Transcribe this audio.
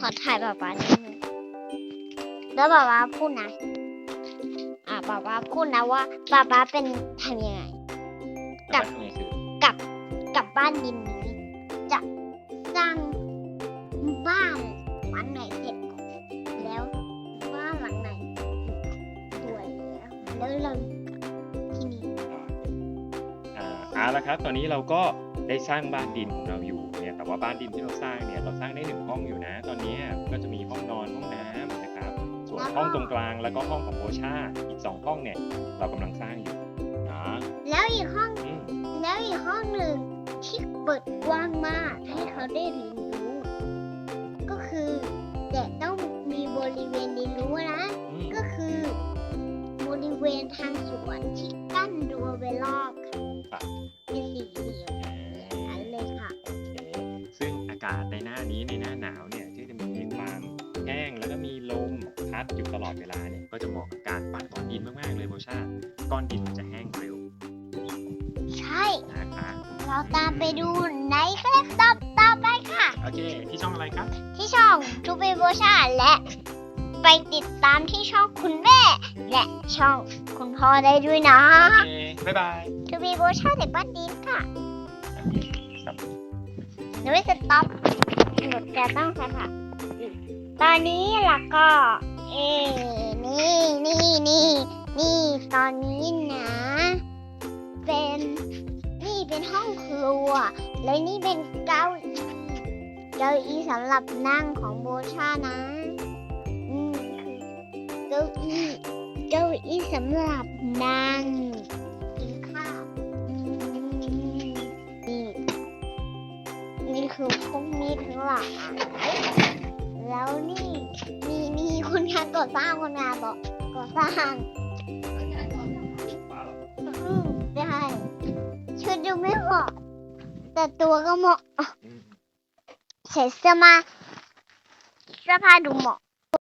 ขอถ่ายป๊าป๊านิดนึงแล้วป๊าป๊าพูดนะ อ่าป๊าป๊าพูดนะว่าป๊าป๊าเป็นทำยังไง กลับทำไงคือกับกับบ้านดินนี้จะสร้างบ้านหลังไหนเสร็จแล้วบ้านหลังไหนสวยแล้วแล้วเราที่นี่อ่าเอาละครับ ตอนนี้เราก็ได้สร้างบ้านดินของเราอยู่เนี่ยแต่ ว่าบ้านดินที่เราสร้างเนี่ยเราสร้างได้หนึ่งห้องอยู่นะ ตอนนี้ก็จะมีห้องนอนห้องน้ำนะครับ ส่วนห้องตรงกลางแล้วก็ห้องของโบชาอีกสองห้องเนี่ยเรากำลังสร้างอยู่นะแล้วอีกห้องอืมแล้วอีกห้องหนึ่งที่เปิดกว้างมากให้เขาได้เรียนรู้ ก็คือแต่ต้องมีบริเวณเรียนรู้นะอืมก็คือบริเวณทางสวนที่กั้นรั้วไว้รอบค่ะากาศในหน้านี้ในหน้าหนาวเนี่ยที่จะมีความแห้งแล้วก็มีลมพัดอยู่ตลอดเวลาเนี่ยก็จะเหมาะกับการปั้นก้อนดินมากๆเลยโบชาก้อนดินมันจะแห้งเร็วใช่นะคะเราตามไปดูในคลิปต่อต่อไปค่ะโอเคที่ช่องอะไรครับ ที่ช่องทูบีโบชาและไปติดตามที่ช่องคุณแม่ และช่องคุณพ่อได้ด้วยนะโอเคบ๊ายบายทูบีโบชาในบ้านดินค่ะโอเคครับ หนูไม่สต็อปหนูจะต้องค่ะค่ะ ตอนนี้ล่ะก็ เอ นี่นี่นี่นี่ตอนนี้นะ เป็นนี่เป็นห้องครัว และนี่เป็นเก้าอี้เก้าอี้สำหรับนั่งของโบชานะอืมคือเก้าอี้เก้าอี้สำหรับนั่ง คือพวกนี้ทั้งหลายแล้วนี่มีมีคนงานก่อสร้างคนงานบอกก่อสร้างอืมได้ชุดดูไม่เหมาะแต่ตัวก็เหมาะใส่เสื้อมาเสื้อผ้าดูเหมาะ